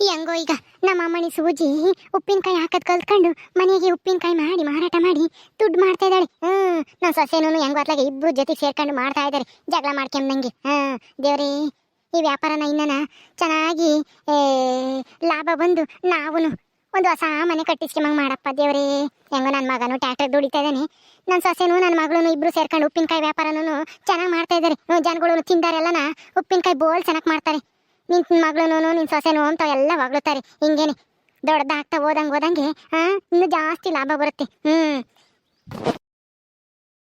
ಹೆಂಗೋ ಈಗ ನಮ್ಮ ಅಮ್ಮನಿ ಸೂಜಿ ಉಪ್ಪಿನಕಾಯಿ ಹಾಕದ್ ಕಲ್ತ್ಕೊಂಡು ಮನೆಗೆ ಉಪ್ಪಿನಕಾಯಿ ಮಾಡಿ ಮಾರಾಟ ಮಾಡಿ ದುಡ್ಡು ಮಾಡ್ತಾ ಇದ್ದಾಳೆ. ಹ್ಮ್ ನಮ್ಮ ಸೊಸೆನೂ ಹೆಂಗ್ ಅತ್ಲಾಗ ಇಬ್ರು ಜೊತೆ ಸೇರ್ಕೊಂಡು ಮಾಡ್ತಾ ಇದ್ದಾರೆ ಜಗಳ ಮಾಡ್ಕೊಂಬಂಗೆ ಹ್ಮ್ ದೇವ್ರೇ ಈ ವ್ಯಾಪಾರನ ಇನ್ನನ ಚೆನ್ನಾಗಿ ಏ, ಲಾಭ ಬಂದು ನಾವು ಒಂದು ಹೊಸ ಮನೆ ಕಟ್ಟಿಸ್ಕೊಂಬಂಗೆ ಮಾಡಪ್ಪ ದೇವ್ರೇ. ಹೆಂಗೋ ನನ್ನ ಮಗನು ಟ್ಯಾಕ್ಟರ್ ದುಡಿತಾ ಇದ್ದಾನೆ ನನ್ನ ಸೊಸೆನೂ ನನ್ನ ಮಗಳು ಇಬ್ರು ಸೇರ್ಕೊಂಡು ಉಪ್ಪಿನಕಾಯಿ ವ್ಯಾಪಾರನೂ ಚೆನ್ನಾಗಿ ಮಾಡ್ತಾ ಇದ್ದಾರೆ ಜನಗಳು ತಿಂದಾರೆಲ್ಲನ ಉಪ್ಪಿನಕಾಯಿ ಬೋಲ್ ಚೆನ್ನಾಗಿ ಮಾಡ್ತಾರೆ. ನಿನ್ ಮಗಳೂನು, ನಿನ್ ಸೊಸೆನು ಅಂತ ಎಲ್ಲ ಹೊಗಳುತ್ತಾರೆ. ಹಿಂಗೇನೆ. ದೊಡ್ಡದಾಗ್ತಾ ಹೋದಂಗೆ ಹೋದಂಗೆ ಹಾ ಇನ್ನೂ ಜಾಸ್ತಿ ಲಾಭ ಬರುತ್ತೆ. ಹ್ಮ್.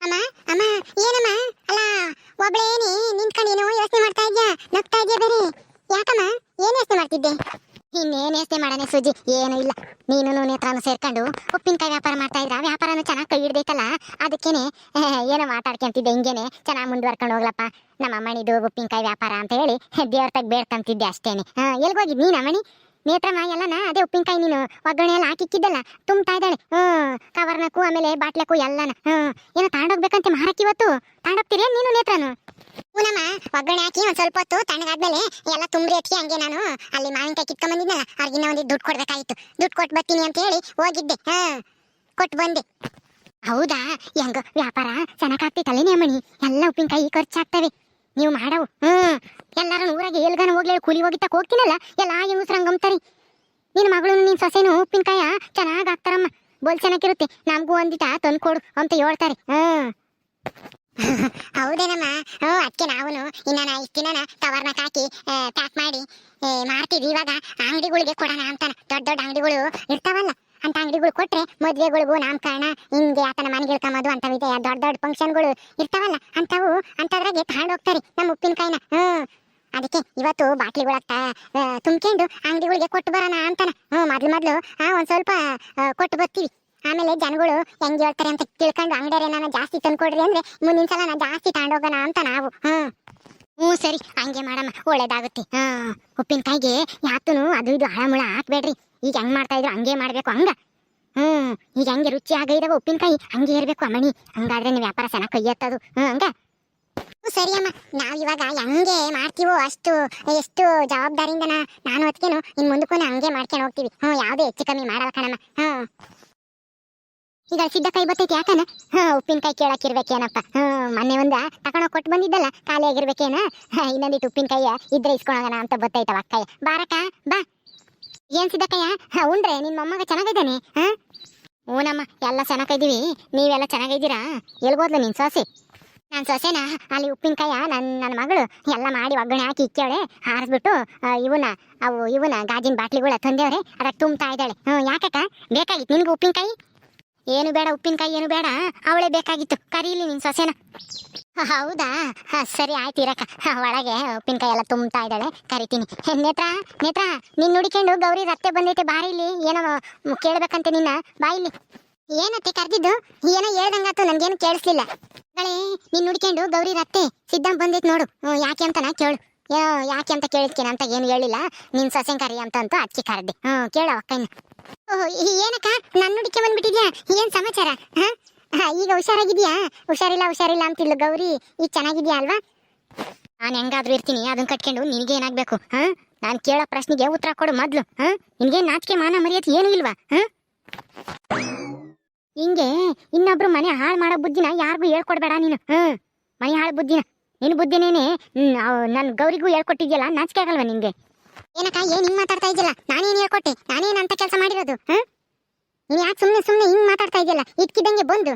ಅಮ್ಮ ಅಮ್ಮ, ಏನಮ್ಮ? ಅಲ್ಲ, ಒಬ್ಳೇನಿ ನಿಂತ್ಕೊಂಡು ಏನೋ ಯೋಚನೆ ಮಾಡ್ತಾ ಇದ್ಯಾ? ನಗ್ತಾ ಇದ್ಯಾ ಬೇರೆ ಯಾಕಮ್ಮ ಏನ್ ಯೋಚನೆ ಮಾಡ್ತಿದ್ದೆ ಇನ್ನೇನ್ ಯೋಚನೆ ಮಾಡನೆ ಸುಜಿ ಏನು ಇಲ್ಲ. ನೀನು ನೇತ್ರಾನು ಸೇರ್ಕೊಂಡು ಉಪ್ಪಿನಕಾಯಿ ವ್ಯಾಪಾರ ಮಾಡ್ತಾ ಇದ್ರ? ವ್ಯಾಪಾರನು ಚೆನ್ನಾಗಿ ಕೈ ಹಿಡ್ದೈತಲ್ಲ? ಅದಕ್ಕೇನೆ, ಏನೋ ಮಾತಾಡ್ಕೊಂತಿದ್ದೆ ಹಿಂಗೇನೆ. ಚೆನ್ನಾಗಿ ಮುಂದುವರ್ಕೊಂಡು ಹೋಗ್ಲಪ್ಪ. ನಮ್ಮ ಅಮ್ಮನಿದು ಉಪ್ಪಿನಕಾಯಿ ವ್ಯಾಪಾರ ಅಂತ ಹೇಳಿ, ದೇವ್ರ ತಗ ಬೇಡ್ಕೊಂತಿದ್ದೆ ಅಷ್ಟೇನೆ. ಹಾ ಎಲ್ಗೋಗಿದ್ ನೀನ್ ಅಮ್ಮಣಿ ನೇತ್ರಮ್ಮ ಎಲ್ಲನ, ಅದೇ ಉಪ್ಪಿನಕಾಯಿ ನೀನು, ಒಗ್ಗರಣೆ ಎಲ್ಲ ಹಾಕಿಕ್ಕಿದ್ದಲ್ಲ ತುಂಬ್ತಾ ಇದ್ದಾಳೆ. ಹ್ಮ್ ಕವರ್ನಕ್ಕೂ, ಆಮೇಲೆ ಬಾಟ್ಲಕ್ಕೂ, ಎಲ್ಲನ. ಹ್ಮ್ ಏನೋ ತಾಂಡೋಗ್ಬೇಕಂತೆ ಮಾರಕ್ಕೆ ಇವತ್ತು. ತಾಂಡೋಗ್ತೀರಿ ನೀನು ನೇತ್ರನು ಪೂನಮ್ಮ ಒಗ್ಗರಣೆ ಹಾಕಿ ಒಂದ್ ಸ್ವಲ್ಪ ಹೊತ್ತು ತಣ್ಣಗಾದ್ಮೇಲೆ ಎಲ್ಲ ತುಂಬ್ರಿ ಹತ್ತಿ ಹಂಗೆ ನಾನು ಅಲ್ಲಿ ಮಾವಿನಕಾಯಿ ಕಿತ್ಕೊಂಡ್ ಬಂದಿದ್ನಲ್ಲ ಅವ್ರಿಗಿನ್ನ ಒಂದು ದುಡ್ಡು ಕೊಡ್ಬೇಕಾಗಿತ್ತು ದುಡ್ಡು ಕೊಟ್ಟು ಬರ್ತೀನಿ ಅಂತ ಹೇಳಿ ಹೋಗಿದ್ದೆ. ಹಾ ಕೊಟ್ಟು ಬಂದೆ. ಹೌದಾ? ಹೆಂಗ ವ್ಯಾಪಾರ ಚೆನ್ನಾಗಾಗ್ತೈತಲ್ಲೇನೇ ಮಣಿ ಎಲ್ಲ ಉಪ್ಪಿನಕಾಯಿ ಖರ್ಚಾಗ್ತವೆ. ನೀವು ಮಾಡವು. ಹ್ಮ್. ಎಲ್ಲಾರು ಊರಾಗೆ ಎಲ್ಗಾನ ಹೋಗ್ಲಿ, ಕೂಲಿ ಹೋಗಿತ್ತಕ್ಕೆ ಹೋಗ್ತೀನಲ್ಲ? ಎಲ್ಲ ಹೆಂಗಸ್ರಂಗಂತಾರಿ ನಿನ್ನ ಮಗಳು ನಿನ್ ಸೊಸೆನು ಉಪ್ಪಿನಕಾಯ ಚೆನ್ನಾಗಿ ಹಾಕ್ತಾರಮ್ಮ. ಬೋಲ್ ಚೆನ್ನಾಗಿರುತ್ತೆ. ನಮಗೂ ಒಂದಿಟ ತಂದ್ಕೊಡು ಅಂತ ಹೇಳ್ತಾರೆ. ಹ್ಮ್. ಹೌದೇನಮ್ಮ? ಹ್ಞೂ ಅದಕ್ಕೆ ನಾವು ಇನ್ನ ಇಷ್ಟು ದಿನ ಕವರ್ನ ಹಾಕಿ ಪ್ಯಾಕ್ ಮಾಡಿ ಮಾರ್ತೀವಿ ಇವಾಗ. ಅಂಗಡಿಗಳಿಗೆ ಕೊಡೋಣ ಅಂತಾನೆ. ದೊಡ್ಡ ದೊಡ್ಡ ಅಂಗಡಿಗಳು ಇರ್ತಾವಲ್ಲ. ಅಂತ ಅಂಗಡಿಗಳು ಕೊಟ್ರೆ ಮದ್ವೆಗಳಿಗೂ ನಾಮಕರಣ ಹಿಂಗೆ ಆತನ ಮನೆಗೆ ಇಳ್ಕೊಂಬೋದು ಅಂತವಿದೆ ದೊಡ್ಡ ದೊಡ್ಡ ಫಂಕ್ಷನ್ಗಳು ಇರ್ತಾವಲ್ಲ, ಅಂತವು ಅಂತದ್ರಾಗೆ ತಗೊಂಡು ಹೋಗ್ತಾರೆ ನಮ್ಮ ಉಪ್ಪಿನಕಾಯಿನ ಹ್ಞೂ ಅದಕ್ಕೆ ಇವತ್ತು ಬಾಟ್ಲಿಗಳ ತುಂಬ್ಕೊಂಡು ಅಂಗಡಿಗಳಿಗೆ ಕೊಟ್ಟು ಬರೋಣ ಅಂತಾನ. ಹ್ಞೂ ಮೊದ್ಲು ಮೊದಲು ಒಂದ್ ಸ್ವಲ್ಪ ಕೊಟ್ಟು ಬರ್ತೀವಿ. ಆಮೇಲೆ ಜನಗಳು ಹೆಂಗೆ ಹೇಳ್ತಾರೆ ಅಂತ ತಿಳ್ಕೊಂಡು ಅಂಗಡಿಯವ್ರೆ ನಾನು ಜಾಸ್ತಿ ತಂದ್ಕೊಡ್ರಿ ಅಂದರೆ ಮುಂದಿನ ಸಲ ನಾನು ಜಾಸ್ತಿ ತಗೊಂಡೋಗೋಣ ಅಂತ ನಾವು. ಹ್ಞೂ ಹ್ಞೂ, ಸರಿ, ಹಂಗೆ ಮಾಡಮ್ಮ, ಒಳ್ಳೇದಾಗುತ್ತೆ. ಹಾಂ ಉಪ್ಪಿನಕಾಯಿಗೆ ಯಾತನು ಅದು ಇದು ಹಳಮುಳ ಹಾಕ್ಬೇಡ್ರಿ. ಈಗ ಹೆಂಗ್ ಮಾಡ್ತಾ ಇದ್ರು ಹಂಗೆ ಮಾಡ್ಬೇಕು, ಹಂಗ? ಹ್ಮ್, ಈಗ ಹಂಗೆ ರುಚಿ ಆಗೈದಾಗ ಉಪ್ಪಿನಕಾಯಿ, ಹಂಗೆ ಇರ್ಬೇಕು ಅಮ್ಮಣಿ. ಹಂಗಾದ್ರೆ ನೀವು ವ್ಯಾಪಾರ ಚೆನ್ನಾಗಿ ಕೈ ಎತ್ತದು. ಹ್ಮ್, ಹಂಗ? ಸರಿ ಅಮ್ಮ. ನಾವ್ ಇವಾಗ ಹೆಂಗೆ ಮಾಡ್ತೀವೋ ಅಷ್ಟು, ಎಷ್ಟು ಜವಾಬ್ದಾರಿಯಿಂದ ನಾನು ಹೊತ್ಕೇನು ಇನ್ ಮುಂದಕ್ಕೂ ಹಂಗೆ ಮಾಡ್ಕೊಂಡು ಹೋಗ್ತೀವಿ. ಹ್ಞೂ ಯಾವುದೇ ಹೆಚ್ಚು ಕಮ್ಮಿ ಮಾಡಲ್ಲ ಕಣಮ್ಮ. ಹ್ಮ್. ಈಗ ಕೈ ಬರ್ತೈತಿ ಯಾಕನ? ಹಾ ಉಪ್ಪಿನಕಾಯಿ ಕೇಳಕ್ಕಿರ್ಬೇಕೇನಪ್ಪ ಹ್ಮ್, ಮೊನ್ನೆ ಒಂದ ತಕೊಂಡೋಗ್ ಕೊಟ್ಟು ಬಂದಿದ್ದಲ್ಲ ಖಾಲಿ ಆಗಿರ್ಬೇಕೇನ ಇನ್ನೊಂದಿಟ್ಟು ಉಪ್ಪಿನಕಾಯಿ ಇದ್ರೆ ಇಸ್ಕೊಳೋಣ ಅಂತ ಬರ್ತೈತವ ಅಕ್ಕಯ್ಯ. ಬಾರಕ ಬಾ. ಏನ್ ಸಿದ್ದಕ್ಕಯ್ಯ? ಉಂಡ್ರೆ ನಿನ್ ಮೊಮ್ಮಗ ಚೆನ್ನಾಗಿದ್ದಾನೆ, ಹಾ? ಹ್ಞೂನಮ್ಮ ಎಲ್ಲ ಚೆನ್ನಾಗಿದ್ದೀವಿ. ನೀವೆಲ್ಲ ಚೆನ್ನಾಗಿದ್ದೀರಾ? ಎಲ್ಗೋದ್ಲು ನಿನ್ ಸೊಸೆ? ನನ್ನ ಸೊಸೆನ? ಅಲ್ಲಿ ಉಪ್ಪಿನಕಾಯ ನನ್ನ ನನ್ನ ಮಗಳು. ಎಲ್ಲ ಮಾಡಿ ಒಗ್ಗರಣೆ ಹಾಕಿ ಇಕ್ಕೇಳೆ ಹಾರಿಸ್ಬಿಟ್ಟು ಇವನ್ನ, ಅವು, ಇವನ್ನ ಗಾಜಿನ ಬಾಟ್ಲಿಗಳ ತಂದೇವ್ರೆ ಅದಕ್ಕೆ ತುಂಬ್ತಾ ಇದ್ದಾಳೆ. ಹ್ಞೂ ಯಾಕಕ್ಕ? ಬೇಕಾಗಿತ್ತು ನಿನ್ಗೆ ಉಪ್ಪಿನಕಾಯಿ? ಏನು ಬೇಡ, ಉಪ್ಪಿನಕಾಯಿ ಏನು ಬೇಡ. ಅವಳೇ ಬೇಕಾಗಿತ್ತು. ಕರೀಲಿ ನಿನ್ ಸೊಸೆನ. ಹೌದಾ? ಸರಿ ಆಯ್ತು ಇರಕ್ಕ. ಒಳಗೆ ಉಪ್ಪಿನಕಾಯಿ ಎಲ್ಲ ತುಂಬ್ತಾ ಇದ್ದಾಳೆ. ಕರಿತೀನಿ. ನೇತ್ರ ನೇತ್ರ, ನಿನ್ ನುಡಿಕೊಂಡು ಗೌರಿ ರತ್ತೆ ಬಂದೈತೆ ಬಾರಿ ಇಲ್ಲಿ. ಏನೋ ಕೇಳ್ಬೇಕಂತೆ ನಿನ್ನ. ಬಾಯಿಲಿ ಏನತ್ತೆ ಕರ್ದಿದ್ದು? ಏನೋ ಹೇಳ್ದಂಗಾತು ನನ್ಗೇನು ಕೇಳಿಸ್ಲಿಲ್ಲ. ಗಳೇ ನೀನ್ ನುಡಿಕೊಂಡು ಗೌರಿ ರತ್ತೆ ಸಿದ್ಧಾಂತ ಬಂದೈತೆ ನೋಡು. ಯಾಕೆ ಅಂತ ನಾ ಕೇಳು. ಏನೋ ಯಾಕೆ ಅಂತ ಕೇಳಿದ್ಕೇನ ಅಂತ ಏನು ಹೇಳಿಲ್ಲ. ನಿನ್ ಸೊಸೆನ್ ಕರಿ ಅಂತ ಅಂತೂ ಅದಕ್ಕೆ ಕರೆದೆ. ಹ್ಞೂ ಕೇಳ ಅಕ್ಕ ಏನಕ್ಕ? ನನ್ನ ನುಡಿಕೆ ಬಂದ್ಬಿಟ್ಟಿದ್ಯಾ? ಏನ್ ಸಮಾಚಾರ? ಈಗ ಹುಷಾರಾಗಿದ್ಯಾ? ಹುಷಾರಿಲ್ಲ ಹುಷಾರಿಲ್ಲ ಅಂತಿಲ್ಲ ಗೌರಿ. ಈಗ ಚೆನ್ನಾಗಿದ್ಯಾ ಅಲ್ವಾ? ನಾನು ಹೆಂಗಾದ್ರೂ ಇರ್ತೀನಿ ಅದನ್ನ ಕಟ್ಕೊಂಡು ನಿನಗೆ ಏನಾಗ್ಬೇಕು, ಹಾ? ನಾನು ಕೇಳೋ ಪ್ರಶ್ನೆಗೆ ಉತ್ತರ ಕೊಡು ಮೊದ್ಲು, ಹಾ? ನಿನಗೆ ನಾಚಿಕೆ, ಮಾನ ಮರ್ಯಾದೆ ಏನು ಇಲ್ವಾ, ಹಾ? ಹಿಂಗೆ ಇನ್ನೊಬ್ರು ಮನೆ ಹಾಳು ಮಾಡೋ ಬುದ್ಧಿನ ಯಾರಿಗೂ ಹೇಳ್ಕೊಡ್ಬೇಡ ನೀನು, ಹಾಂ? ಮನೆ ಹಾಳು ಬುದ್ಧಿನ. ನಿನ್ನ ಬುದ್ಧಿನೇನೆ ನನ್ನ ಗೌರಿಗೂ ಹೇಳ್ಕೊಟ್ಟಿದ್ಯಲ್ಲ, ನಾಚಿಕೆ ಆಗಲ್ವಾ ನಿನ್ಗೆ? ಏನಕ್ಕ, ಏನ್ ಹಿಂಗ್ ಮಾತಾಡ್ತಾ ಇದ್ದಿಲ್ಲ ನಾನೇನ್ ಹೇಳ್ಕೊಟ್ಟೆ? ನಾನೇನ್ ಅಂತ ಕೆಲಸ ಮಾಡಿರೋದು? ನೀ ನೀನ್ ಯಾಕೆ ಸುಮ್ನೆ ಸುಮ್ನೆ ಹಿಂಗ್ ಮಾತಾಡ್ತಾ ಇದೆಯಲ್ಲ ಇಟ್ಕಿದಂಗೆ ಬಂದು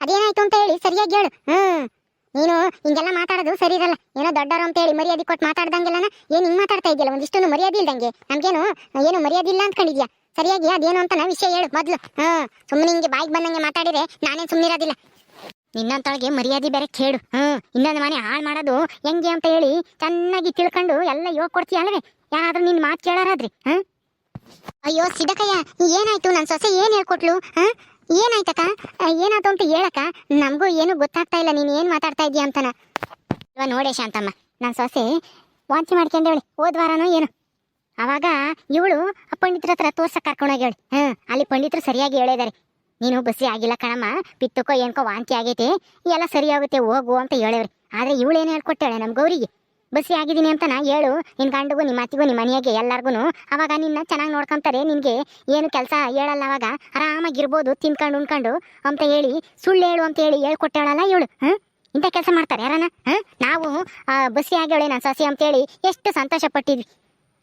ಅದೇನಾಯ್ತು ಅಂತ ಹೇಳಿ ಸರಿಯಾಗಿ ಹೇಳು, ಹ್ಮ್? ನೀನು ಹಿಂಗೆಲ್ಲ ಮಾತಾಡೋದು ಸರಿ ಇರಲ್ಲ. ಏನೋ ದೊಡ್ಡವರು ಅಂತ ಹೇಳಿ ಮರ್ಯಾದೆ ಕೊಟ್ಟು ಮಾತಾಡ್ದಂಗೆಲ್ಲ ಏನ್ ಹಿಂಗ್ ಮಾತಾಡ್ತಾ ಇದೆಯಲ್ಲ ಒಂದಿಷ್ಟೊಂದು ಮರ್ಯಾದೆ ಇಲ್ದಂಗೆ. ನಮ್ಗೇನು, ಏನು ಮರ್ಯಾದೆ ಇಲ್ಲ ಅನ್ಕೊಂಡಿದ್ಯಾ? ಸರಿಯಾಗಿ ಅದೇನು ಅಂತ ನಾ ವಿಷಯ ಹೇಳು ಮೊದ್ಲು, ಹ್ಮ್? ಸುಮ್ಮನೆ ಹಿಂಗೆ ಬಾಯಿಗೆ ಬಂದಂಗೆ ಮಾತಾಡಿದ್ರೆ ನಾನೇನ್ ಸುಮ್ಮನಿರೋದಿಲ್ಲ ನಿನ್ನಂತೊಳಗೆ ಮರ್ಯಾದೆ ಬೇರೆ ಕೇಳು. ಹ್ಮ್, ಇನ್ನೊಂದು ಮನೆ ಹಾಳು ಮಾಡೋದು ಹೆಂಗೆ ಅಂತ ಹೇಳಿ ಚೆನ್ನಾಗಿ ತಿಳ್ಕೊಂಡು ಎಲ್ಲ ಹೇಳ್ಕೊಡ್ತೀಯ ಅಲ್ವೇ? ಯಾರಾದ್ರೂ ನಿನ್ ಮಾತು ಕೇಳಾರಾದ್ರಿ, ಹ್ಮ್? ಅಯ್ಯೋ ಸಿದ್ದಕಯ್ಯ ಏನಾಯ್ತು? ನನ್ನ ಸೊಸೆ ಏನ್ ಹೇಳ್ಕೊಟ್ಲು ಹ ಏನಾಯ್ತಕ್ಕ? ಏನಾಯ್ತು ಅಂತ ಹೇಳಕ್ಕ? ನಮಗೂ ಏನು ಗೊತ್ತಾಗ್ತಾ ಇಲ್ಲ, ನೀನು ಏನ್ ಮಾತಾಡ್ತಾ ಇದೀಯ ಅಂತನ? ಇವ ನೋಡೆ ಶಾಂತಮ್ಮ ನನ್ನ ಸೊಸೆ ವಾಂತಿ ಮಾಡ್ಕೊಂಡೇವಳಿ ಹೋದ್ವಾರನೋ ಏನು. ಅವಾಗ ಇವಳು ಪಂಡಿತರ ಹತ್ರ ತೋರ್ಸಕ್ ಹೇಳಿ ಹಾಂ ಅಲ್ಲಿ ಪಂಡಿತರು ಸರಿಯಾಗಿ ಹೇಳಿದಾರೆ. ನೀನು ಬಸ್ಸಿ ಆಗಿಲ್ಲ ಕಣಮ್ಮ. ಪಿತ್ತಕ್ಕೋ ಏನ್ಕೋ ವಾಂತಿ ಆಗೈತೆ. ಎಲ್ಲ ಸರಿ ಆಗುತ್ತೆ, ಹೋಗು ಅಂತ ಹೇಳೇವ್ರಿ. ಆದ್ರೆ ಇವಳು ಏನು ಹೇಳ್ಕೊಟ್ಟಾಳೆ ನಮ್ಮ ಗೌರಿಗೆ? ಬಸ್ಸಿ ಆಗಿದ್ದೀನಿ ಅಂತನ ಹೇಳು. ನಿನ್ ಗಂಡಗೂ ನಿಮ್ಮ ಅತ್ತಿಗೂ ನಿಮ್ಮ ಮನೆಯಾಗೆ ಎಲ್ಲಾರ್ಗು ಅವಾಗ ನಿನ್ನ ಚೆನ್ನಾಗಿ ನೋಡ್ಕೊಂತಾರೆ, ನಿನಗೆ ಏನು ಕೆಲಸ ಹೇಳಲ್ಲ ಅವಾಗ. ಆರಾಮಾಗಿರ್ಬೋದು, ತಿನ್ಕೊಂಡು, ಉಣ್ಕೊಂಡು ಅಂತ ಹೇಳಿ, ಸುಳ್ಳು ಹೇಳು ಅಂತ ಹೇಳಿ ಹೇಳ್ಕೊಟ್ಟೇಳಲ್ಲ ಇವಳು. ಹ್ಮ್ ಇಂಥ ಕೆಲಸ ಮಾಡ್ತಾರೆ ಯಾರನ್ನ? ಹಾ? ನಾವು ಬಸ್ಸಿ ಆಗ್ಯಾಳೆ ನಾನು ಸಸಿ ಅಂತೇಳಿ ಎಷ್ಟು ಸಂತೋಷ ಪಟ್ಟಿದ್ವಿ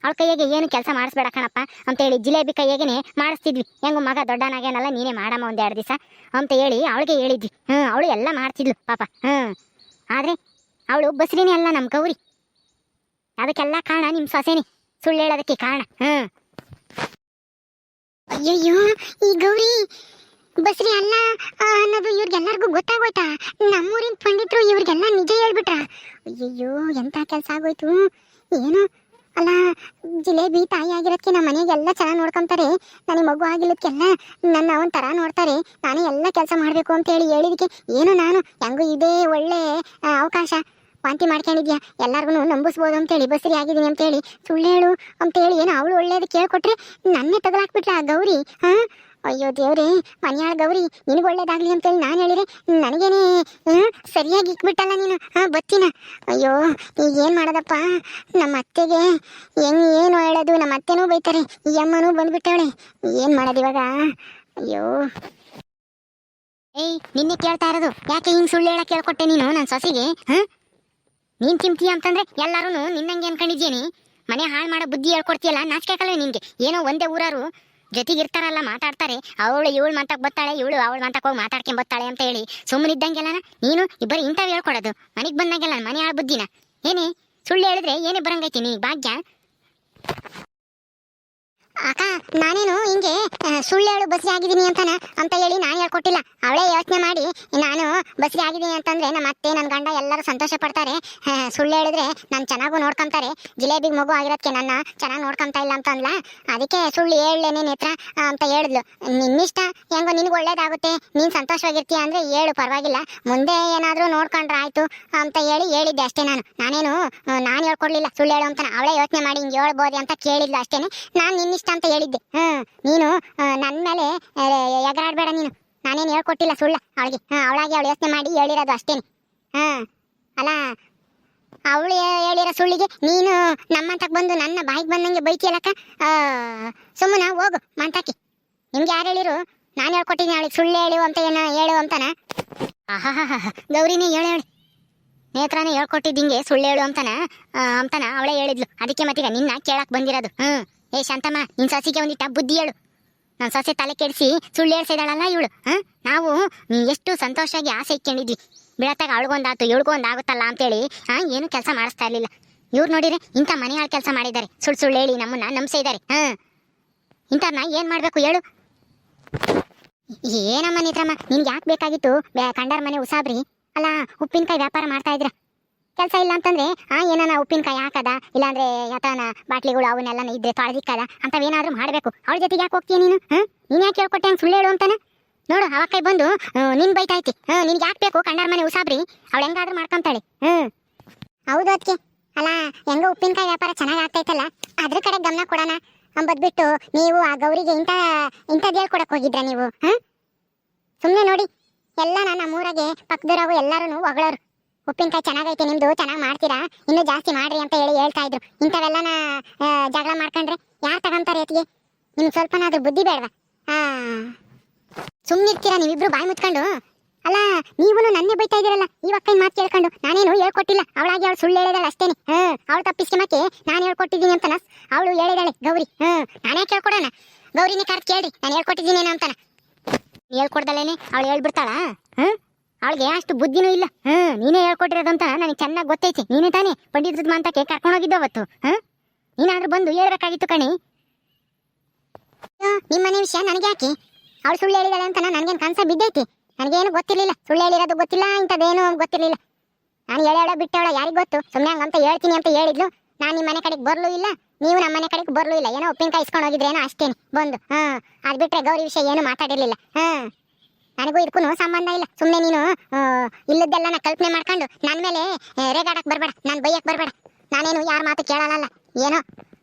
ಅವಳ ಕೈಯಾಗೆ ಏನು ಕೆಲಸ ಮಾಡಿಸ್ಬೇಡ ಕಣಪ್ಪ ಅಂತೇಳಿ ಜಿಲೇಬಿ ಕೈಯಾಗೇನೆ ಮಾಡಿಸ್ತಿದ್ವಿ. ಹೆಂಗು ಮಗ ದೊಡ್ಡನಾಗೇನಲ್ಲ ನೀನೇ ಮಾಡಮ್ಮ ಒಂದೆರಡು ಎರಡು ದಿವಸ ಅಂತ ಹೇಳಿ ಅವಳಿಗೆ ಹೇಳಿದ್ವಿ. ಹ್ಞೂ ಅವಳು ಎಲ್ಲ ಮಾಡ್ತಿದ್ಲು ಪಾಪ. ಹ್ಞೂ ಆದ್ರೆ ಅವಳು ಬಸ್ರಿನೇ ಅಲ್ಲ ನಮ್ಮ ಗೌರಿ. ಅದಕ್ಕೆಲ್ಲ ಕಾರಣ ನಿಮ್ಮ ಸೊಸೇನಿ. ಸುಳ್ಳು ಹೇಳೋದಕ್ಕೆ ಕಾರಣ. ಹ್ಮ್. ಅಯ್ಯಯ್ಯೋ, ಈ ಗೌರಿ ಬಸ್ರಿ ಅಲ್ಲ ಅನ್ನೋದು ಇವ್ರಿಗೆಲ್ಲರಿಗೂ ಗೊತ್ತಾಗೋಯ್ತಾ? ನಮ್ಮೂರಿನ ಬಂದಿದ್ರು ಇವ್ರಿಗೆಲ್ಲ ನಿಜ ಹೇಳ್ಬಿಟ್ರ? ಅಯ್ಯಯ್ಯೋ, ಎಂತ ಕೆಲಸ ಆಗೋಯ್ತು? ಏನು? ಅಲ್ಲ, ಜಿಲೇಬಿ ತಾಯಿ ಆಗಿರೋದಕ್ಕೆ ನಮ್ಮ ಮನೆಗೆಲ್ಲ ಚೆನ್ನಾಗಿ ನೋಡ್ಕೊಂತಾರೆ. ನನಗೆ ಮಗು ಆಗಿಲ್ಲದಕ್ಕೆಲ್ಲ ನನ್ನ ಥರ ನೋಡ್ತಾರೆ. ನಾನೇ ಎಲ್ಲ ಕೆಲಸ ಮಾಡಬೇಕು ಅಂತ ಹೇಳಿ ಹೇಳಿದಕ್ಕೆ ಏನು ನಾನು? ಹೆಂಗೂ ಇದೇ ಒಳ್ಳೆ ಅವಕಾಶ. ವಾಂತಿ ಮಾಡ್ಕೊಂಡಿದ್ಯಾ? ಎಲ್ಲರಿಗೂ ನಂಬಿಸ್ಬೋದು ಅಂತೇಳಿ ಬಸರಿ ಆಗಿದ್ದೀನಿ ಅಂತೇಳಿ ಸುಳ್ಳು ಹೇಳು ಅಂತೇಳಿ ಏನು ಅವಳು ಒಳ್ಳೇದು ಕೇಳಿಕೊಟ್ರೆ ನನ್ನೇ ತಗಲಾಕ್ಬಿಟ್ಲ ಗೌರಿ? ಹಾ? ಅಯ್ಯೋ ದೇವ್ರಿ ಮನ್ಯಾಳ ಗೌರಿ, ನಿನಗೆ ಒಳ್ಳೇದಾಗ್ಲಿ ಅಂತೇಳಿ ನಾನು ಹೇಳಿದೆ ನನಗೇನೆ ಸರಿಯಾಗಿ ಇಟ್ಬಿಟ್ಟಲ್ಲ ನೀನು, ಹಾಂ, ಬತ್ತಿನ? ಅಯ್ಯೋ, ಈಗ ಏನು ಮಾಡೋದಪ್ಪ? ನಮ್ಮ ಅತ್ತೆಗೆ ಹೆಂಗ್ ಏನು ಹೇಳೋದು ನಮ್ಮ ಅತ್ತೆನೂ ಬೈತಾರೆ, ಈ ಅಮ್ಮನೂ ಬಂದ್ಬಿಟ್ಟವಳೆ, ಏನು ಮಾಡೋದು ಇವಾಗ? ಅಯ್ಯೋ. ಏಯ್, ನಿನ್ನೆ ಕೇಳ್ತಾ ಇರೋದು, ಯಾಕೆ ಹಿಂಗೆ ಸುಳ್ಳು ಹೇಳಕ್ಕೆ ಕೇಳ್ಕೊಟ್ಟೆ ನೀನು ನನ್ನ ಸೊಸೆಗೆ, ಹಾಂ? ನೀನು ತಿಂತೀಯ ಅಂತಂದ್ರೆ ಎಲ್ಲರೂ ನಿನ್ನಂಗೆ ಅನ್ಕೊಂಡಿದ್ದೀನಿ ಮನೆ ಹಾಳು ಮಾಡೋ ಬುದ್ಧಿ ಹೇಳ್ಕೊಡ್ತೀಯಲ್ಲ, ನಾಚಿಕೆ ನಿನಗೆ. ಏನೋ ಒಂದೇ ಊರಾರು ಜೊತೆಗೆ ಇರ್ತಾರಲ್ಲ ಮಾತಾಡ್ತಾರೆ. ಅವಳು ಇವಳು ಮಾತಾಕ್ ಬತ್ತಾಳೆ ಇವಳು ಅವಳು ಮಾತಾಕ್ ಹೋಗಿ ಮಾತಾಡ್ಕೊಂಡ್ ಬತ್ತಾಳೆ ಅಂತ ಹೇಳಿ ಸುಮ್ಮನಿದ್ದಂಗೆಲ್ಲ ನೀನು ಇಬ್ಬರು ಇಂಥವು ಹೇಳ್ಕೊಡೋದು. ಮನೆಗೆ ಬಂದಂಗೆಲ್ಲ ಮನೆ ಆಳ್ ಬುದ್ಧಿನ. ಏನೇ ಸುಳ್ಳು ಹೇಳಿದ್ರೆ ಏನೇ ಬರಂಗೈತಿ ನೀ, ಭಾಗ್ಯ? ಅಕ್ಕ ನಾನೇನು ಹಿಂಗೆ ಆ, ಸುಳ್ಳು ಹೇಳು ಬಸ್ರಿ ಆಗಿದ್ದೀನಿ ಅಂತಾನ? ಅಂತ ಹೇಳಿ ನಾನು ಹೇಳ್ಕೊಟ್ಟಿಲ್ಲ. ಅವಳೇ ಯೋಚನೆ ಮಾಡಿ ನಾನು ಬಸ್ಗೆ ಆಗಿದ್ದೀನಿ ಅಂತಂದ್ರೆ ನಮ್ಮ ಅತ್ತೆ ನನ್ನ ಗಂಡ ಎಲ್ಲರೂ ಸಂತೋಷ ಪಡ್ತಾರೆ. ಸುಳ್ಳು ಹೇಳಿದ್ರೆ ನಾನು ಚೆನ್ನಾಗೂ ನೋಡ್ಕೊಂತಾರೆ. ಜಿಲೇಬಿಗೆ ಮಗು ಆಗಿರೋದಕ್ಕೆ ನನ್ನ ಚೆನ್ನಾಗಿ ನೋಡ್ಕೊಂತ ಇಲ್ಲ ಅಂತ ಅಂದ್ಲ? ಅದಕ್ಕೆ ಸುಳ್ಳು ಹೇಳಲೆ ಆ, ಅಂತ ಹೇಳಿದ್ಲು. ನಿನ್ನಿಷ್ಟ? ಹೆಂಗೋ ನಿನಗೆ ಒಳ್ಳೇದಾಗುತ್ತೆ. ನೀನು ಸಂತೋಷವಾಗಿರ್ತೀಯ ಅಂದ್ರೆ ಹೇಳು ಪರವಾಗಿಲ್ಲ. ಮುಂದೆ ಏನಾದರೂ ನೋಡ್ಕೊಂಡ್ರೆ ಆಯಿತು ಅಂತ ಹೇಳಿ ಹೇಳಿದ್ದೆ ಅಷ್ಟೇ ನಾನು. ನಾನೇನು ನಾನು ಹೇಳ್ಕೊಡ್ಲಿಲ್ಲ ಸುಳ್ಳು ಹೇಳು ಅಂತ ಅವಳೇ ಯೋಚನೆ ಮಾಡಿ ಹಿಂಗೆ ಹೇಳ್ಬೋದು ಅಂತ ಕೇಳಿದ್ಲು ಅಷ್ಟೇ ನಾನು ನಿನ್ನಿಷ್ಟ ಅಂತ ಹೇಳಿದ್ದೆ. ಹ್ಮ್ ನೀನು ನನ್ನ ಮೇಲೆ ಎಗರಾಡ್ಬೇಡ ನೀನು. ನಾನೇನು ಹೇಳ್ಕೊಟ್ಟಿಲ್ಲ ಸುಳ್ಳ ಅವಳಿಗೆ. ಅವಳಾಗಿ ಅವಳು ಯೋಚನೆ ಮಾಡಿ ಹೇಳಿರೋದು ಅಷ್ಟೇನೆ. ಹಾ, ಅಲ್ಲ, ಅವಳು ಹೇಳಿರೋ ಸುಳ್ಳಿಗೆ ನೀನು ನಮ್ಮಂತಕ್ಕೆ ಬಂದು ನನ್ನ ಬಾಯಿಗೆ ಬಂದಂಗೆ ಬೈತಿಯಲ್ಲಕ್ಕ? ಸುಮ್ಮನ ಹೋಗು, ಮಂತಾಕಿ. ನಿಮ್ಗೆ ಯಾರು ಹೇಳಿರು? ನಾನು ಹೇಳ್ಕೊಟ್ಟಿದ್ದೀನಿ ಅವಳಿಗೆ ಸುಳ್ಳು ಹೇಳು ಅಂತ ಏನೋ ಹೇಳು ಅಂತಾನ? ಆಹಾಹಾ ಗೌರಿನೇ ಹೇಳು, ಹೇಳಿ. ನೇತ್ರಾನೇ ಹೇಳ್ಕೊಟ್ಟಿದ್ದಿಂಗೆ ಸುಳ್ಳು ಹೇಳು ಅಂತಾನ ಅಂತನ ಅವಳೇ ಹೇಳಿದ್ಲು. ಅದಕ್ಕೆ ಮತ್ತೀಗ ನಿನ್ನ ಕೇಳಕ್ಕೆ ಬಂದಿರೋದು. ಹ್ಮ್. ಏ ಶಾಂತಮ್ಮ, ನಿನ್ ಸಸಿಗೆ ಒಂದಿಟ್ಟ ಬುದ್ಧಿ ಹೇಳು. ನನ್ನ ಸೊಸೆ ತಲೆ ಕೆಡಿಸಿ ಸುಳ್ಳು ಹೇಳ್ಸಿದಾಳಲ್ಲ ಇವಳು, ಹಾ? ನಾವು ಎಷ್ಟು ಸಂತೋಷವಾಗಿ ಆಸೆ ಇಟ್ಕೊಂಡಿದ್ವಿ. ಬೀಳತ್ತಾಗ ಅವಳಿಗೊಂದಾತು ಇವಳಿಗೊಂದು ಆಗುತ್ತಲ್ಲ ಅಂತೇಳಿ, ಹಾ, ಏನು ಕೆಲಸ ಮಾಡಿಸ್ತಾ ಇರ್ಲಿಲ್ಲ. ಇವ್ರು ನೋಡಿದ್ರೆ ಇಂಥ ಮನೆ ಕೆಲಸ ಮಾಡಿದ್ದಾರೆ. ಸುಳ್ಳು ಸುಳ್ಳು ಹೇಳಿ ನಮ್ಮನ್ನ ನಂಬಿಸಿದ್ದಾರೆ ಹಾ? ಇಂಥವ್ರನ್ನ ಏನ್ ಮಾಡ್ಬೇಕು ಹೇಳು. ಏನಮ್ಮ ನಿತ್ರಮ್ಮ, ನಿನ್ಗೆ ಯಾಕೆ ಬೇಕಾಗಿತ್ತು? ಕಂಡಾರ ಮನೆ ಉಸಾಬ್ರಿ. ಅಲ್ಲ, ಉಪ್ಪಿನಕಾಯಿ ವ್ಯಾಪಾರ ಮಾಡ್ತಾ ಇದ್ರ. ಕೆಲಸ ಇಲ್ಲ ಅಂತಂದ್ರೆ, ಆ, ಏನಾನ ಉಪ್ಪಿನಕಾಯಿ ಹಾಕದ? ಇಲ್ಲಾಂದ್ರೆ ಯಥಾನ ಬಾಟ್ಲಿಗಳು ಅವನ್ನೆಲ್ಲ ಇದ್ರೆ ತೊಳೆದಿಕ್ಕದ ಅಂತವೇನಾದ್ರೂ ಮಾಡ್ಬೇಕು. ಅವಳ ಜೊತೆಗೆ ಯಾಕೆ ಹೋಗ್ತೀಯ ನೀನು? ಹಾ? ನೀನ್ ಯಾಕೆ ಹೇಳ್ಕೊಟ್ಟೆ ಹಂಗೆ ಸುಳ್ಳು ಹೇಳು ಅಂತಾನೆ? ನೋಡು ಅವಕಾಯಿ ಬಂದು ನಿನ್ ಬೈತಾಯ್ತಿ. ಹ್ಞೂ ನಿನ್ಗೆ ಯಾಕೆ ಬೇಕು? ಕಂಡಾರ ಮನೆ ಉಸಾಬ್ರಿ. ಅವಳು ಹೆಂಗಾದ್ರೂ ಮಾಡ್ಕೊಂತಾಳೆ. ಹ್ಮ್ ಹೌದು ಅದಕ್ಕೆ ಅಲ್ಲ, ಹೆಂಗೋ ಉಪ್ಪಿನಕಾಯಿ ವ್ಯಾಪಾರ ಚೆನ್ನಾಗಿ ಆಗ್ತೈತಲ್ಲ? ಅದ್ರ ಕಡೆ ಗಮನ ಕೊಡೋಣ. ಅಂಬದ್ಬಿಟ್ಟು ನೀವು ಆ ಗೌರಿಗೆ ಇಂಥ ಇಂಥದ್ದು ಹೇಳ್ಕೊಡಕ್ಕೆ ಹೋಗಿದ್ರ ನೀವು? ಹಾ? ಸುಮ್ಮನೆ ನೋಡಿ. ಎಲ್ಲ ನಮ್ಮೂರಾಗೆ ಪಕ್ಕದವ್ರವು ಎಲ್ಲರೂ ಹೊಗಳೋರು ಉಪ್ಪಿನಕಾಯಿ ಚೆನ್ನಾಗೈತೆ, ನಿಮ್ದು ಚೆನ್ನಾಗಿ ಮಾಡ್ತೀರಾ? ಇನ್ನೂ ಜಾಸ್ತಿ ಮಾಡ್ರಿ ಅಂತ ಹೇಳಿ ಹೇಳ್ತಾ ಇದ್ರು. ಇಂಥವೆಲ್ಲನ ಜಗಳ ಮಾಡ್ಕೊಂಡ್ರೆ ಯಾರು ತಗೊಂತಾರೆ ಅತಿಗೆ ನಿಮ್ಗೆ ಸ್ವಲ್ಪನಾದ್ರೂ ಬುದ್ಧಿ ಬೇಡವಾ? ಸುಮ್ಮನಿರ್ತೀರಾ ನೀವಿಬ್ರು ಬಾಯಿ ಮುಚ್ಕೊಂಡು? ಅಲ್ಲ ನೀವು ನನ್ನೇ ಬೈತಾ ಇದ್ದೀರಲ್ಲ, ಈ ಅಕ್ಕನ ಮಾತು ಕೇಳ್ಕೊಂಡು. ನಾನೇನು ಹೇಳ್ಕೊಟ್ಟಿಲ್ಲ. ಅವಳಾಗಿ ಅವಳು ಸುಳ್ಳು ಹೇಳಿದಾಳೆ ಅಷ್ಟೇನೆ. ಹ್ಞೂ ಅವಳು ತಪ್ಪಿಸ್ಕೊಂಬಕ್ಕೆ ನಾನು ಹೇಳ್ಕೊಟ್ಟಿದ್ದೀನಿ ಅಂತನ ಅವಳು ಹೇಳಿದಾಳೆ, ಗೌರಿ. ಹ್ಞೂ ನಾನೇ ಕೇಳ್ಕೊಡೋಣ. ಗೌರಿನೇ ಕರೆದು ಕೇಳಿ ನಾನು ಹೇಳ್ಕೊಟ್ಟಿದ್ದೀನಿ ಅಂತಾನ. ಹೇಳ್ಕೊಡ್ದಲೇನೆ ಅವಳು ಹೇಳ್ಬಿಡ್ತಾಳ? ಹ್ಮ್? ಅವಳಿಗೆ ಅಷ್ಟು ಬುದ್ಧಿನೂ ಇಲ್ಲ. ಹ್ಮ್ ನೀನೇ ಹೇಳ್ಕೊಟ್ಟಿರೋದಂತ ನನಗೆ ಚೆನ್ನಾಗಿ ಗೊತ್ತೈತಿ. ನೀನೇ ತಾನೇ ಪಂಡಿತದ ಮಂತಕ್ಕೆ ಕರ್ಕೊಂಡು ಹೋಗಿದ್ದ ಅವತ್ತು. ಹ್ಮ್ ನೀನಾದ್ರೂ ಬಂದು ಹೇಳ್ಬೇಕಾಗಿತ್ತು ಕಣಿ. ಅಯ್ಯೋ, ನಿಮ್ಮ ಮನೆ ವಿಷಯ ನನಗೆ ಯಾಕೆ? ಅವಳು ಸುಳ್ಳು ಹೇಳಿದಾಳೆ ಅಂತ ನನಗೇನು ಕನ್ಸ ಬಿದ್ದೈತಿ? ನನಗೇನು ಗೊತ್ತಿರಲಿಲ್ಲ. ಸುಳ್ಳು ಹೇಳಿರೋದು ಗೊತ್ತಿಲ್ಲ ಇಂಥದ್ದೇನು ಗೊತ್ತಿರಲಿಲ್ಲ. ನಾನು ಹೇಳೋ ಬಿಟ್ಟವಳ ಯಾರಿಗ್ ಗೊತ್ತು? ಸುಮ್ಮನೆ ಹಂಗಂತ ಹೇಳ್ತೀನಿ ಅಂತ ಹೇಳಿದ್ಲು. ನಾನು ನಿಮ್ಮ ಮನೆ ಕಡೆಗೆ ಬರಲೂ ಇಲ್ಲ. ನೀವು ನಮ್ಮ ಮನೆ ಕಡೆಗೆ ಬರಲೂ ಇಲ್ಲ. ಏನೋ ಉಪ್ಪಿನಕಾಯಿ ಇಸ್ಕೊಂಡು ಹೋಗಿದ್ರೇನೋ ಅಷ್ಟೇನೆ. ಬಂದು ಹಾಂ ಅದು ಬಿಟ್ಟರೆ ಗೌರಿ ವಿಷಯ ಏನು ಮಾತಾಡಿರಲಿಲ್ಲ. ಹಾ. ನನಗೂ ಇದಕ್ಕೂ ಸಂಬಂಧ ಇಲ್ಲ. ಸುಮ್ಮನೆ ನೀನು ಇಲ್ಲದ್ದೆಲ್ಲ ಕಲ್ಪನೆ ಮಾಡ್ಕೊಂಡು ನನ್ನ ಮೇಲೆ ರೇಗಾಡಕ್ಕೆ ರೇಗಾಡಕ್ ಬರಬೇಡ ನಾನು ಬೈಯಕ್ಕೆ ಬರಬೇಡ. ನಾನೇನು ಯಾರ ಮಾತು ಕೇಳಲ್ಲ ಏನೋ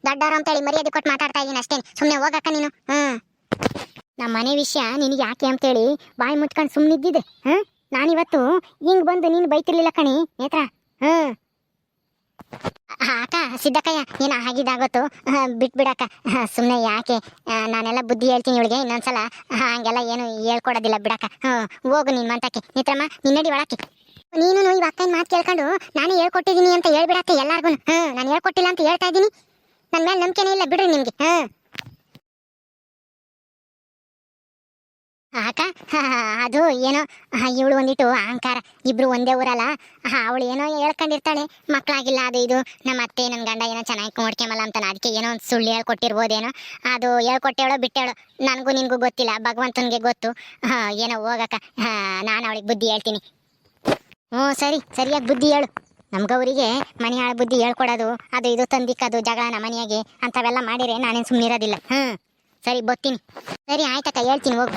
ದೊಡ್ಡವರು ಅಂತೇಳಿ ಮರ್ಯಾದೆ ಕೊಟ್ಟು ಮಾತಾಡ್ತಾ ಇದ್ದೀನಿ ಅಷ್ಟೇ. ಸುಮ್ಮನೆ ಹೋಗಕ್ಕ ನೀನು. ಹ್ಞೂ ನಮ್ಮ ಮನೆ ವಿಷಯ ನಿನಗೆ ಯಾಕೆ ಅಂತೇಳಿ ಬಾಯಿ ಮುಚ್ಕೊಂಡು ಸುಮ್ಮನಿದ್ದಿದ್ದೆ ಹ್ಮ್ ನಾನಿವತ್ತು ಹಿಂಗೆ ಬಂದು ನೀನು ಬೈತಿರ್ಲಿಲ್ಲ ಕಣಿ ನೇತ್ರ. ಆ, ಅಕ್ಕ, ಸಿದ್ದಕ್ಕಯ್ಯ, ಏನು ಆಗಿದ್ದಾಗೊತ್ತು ಬಿಟ್ಬಿಡಕ್ಕ. ಸುಮ್ಮನೆ ಯಾಕೆ? ನಾನೆಲ್ಲ ಬುದ್ಧಿ ಹೇಳ್ತೀನಿ ಇವಳಿಗೆ, ಇನ್ನೊಂದ್ಸಲ. ಹಂಗೆಲ್ಲ ಏನು ಹೇಳ್ಕೊಡೋದಿಲ್ಲ, ಬಿಡಕ್ಕ. ಹೋಗು ನಿನ್ ಮಂತಕ್ಕೆ. ನಿತ್ರಮ್ಮ ನಿನ್ನಡಿ ಒಳಕ್ಕೆ. ನೀನು ಇವ ಅಕ್ಕನ ಮಾತು ಕೇಳ್ಕೊಂಡು ನಾನು ಹೇಳ್ಕೊಟ್ಟಿದ್ದೀನಿ ಅಂತ ಹೇಳ್ಬಿಡತ್ತೆ ಎಲ್ಲರಿಗೂ ಹ್ಞೂ ನಾನು ಹೇಳ್ಕೊಟ್ಟಿಲ್ಲ ಅಂತ ಹೇಳ್ತಾ ಇದ್ದೀನಿ. ನನ್ನ ಮೇಲೆ ನಂಬಿಕೆನೇ ಇಲ್ಲ, ಬಿಡ್ರಿ ನಿಮಗೆ. ಹ್ಮ್. ಅಕ್ಕ ಅದು ಏನೋ ಇವಳು ಒಂದಿಟ್ಟು ಅಹಂಕಾರ, ಇಬ್ರು ಒಂದೇ ಊರಲ್ಲ. ಅವಳು ಏನೋ ಹೇಳ್ಕೊಂಡಿರ್ತಾಳೆ. ಮಕ್ಕಳಾಗಿಲ್ಲ ಅದು ಇದು. ನಮ್ಮ ಅತ್ತೆ ನನ್ನ ಗಂಡ ಏನೋ ಚೆನ್ನಾಗಿ ನೋಡ್ಕೊಂಬಲ್ಲ ಅಂತ ಅದಕ್ಕೆ ಏನೋ ಒಂದು ಸುಳ್ಳು ಹೇಳ್ಕೊಟ್ಟಿರ್ಬೋದೇನೋ. ಅದು ಹೇಳ್ಕೊಟ್ಟೇಳೋ ಬಿಟ್ಟೇಳು, ನನಗೂ ನಿನಗೂ ಗೊತ್ತಿಲ್ಲ. ಭಗವಂತನಿಗೆ ಗೊತ್ತು. ಏನೋ ಹೋಗಕ್ಕ. ನಾನು ಅವಳಿಗೆ ಬುದ್ಧಿ ಹೇಳ್ತೀನಿ. ಹ್ಞೂ, ಸರಿ. ಸರಿಯಾಗಿ ಬುದ್ಧಿ ಹೇಳು. ನಮ್ಗವರಿಗೆ ಮನೆ ಹಾಳು ಬುದ್ಧಿ ಹೇಳ್ಕೊಡೋದು, ಅದು ಇದು ತಂದಿಕ್ಕದು ಜಗಳನ ಮನೆಯಾಗೆ, ಅಂಥವೆಲ್ಲ ಮಾಡಿರೆ ನಾನೇನು ಸುಮ್ಮನಿರೋದಿಲ್ಲ ಹ್ಞೂ. ಸರಿ ಬತ್ತೀನಿ ಸರಿ, ಆಯ್ತಕ್ಕ, ಹೇಳ್ತೀನಿ, ಹೋಗು.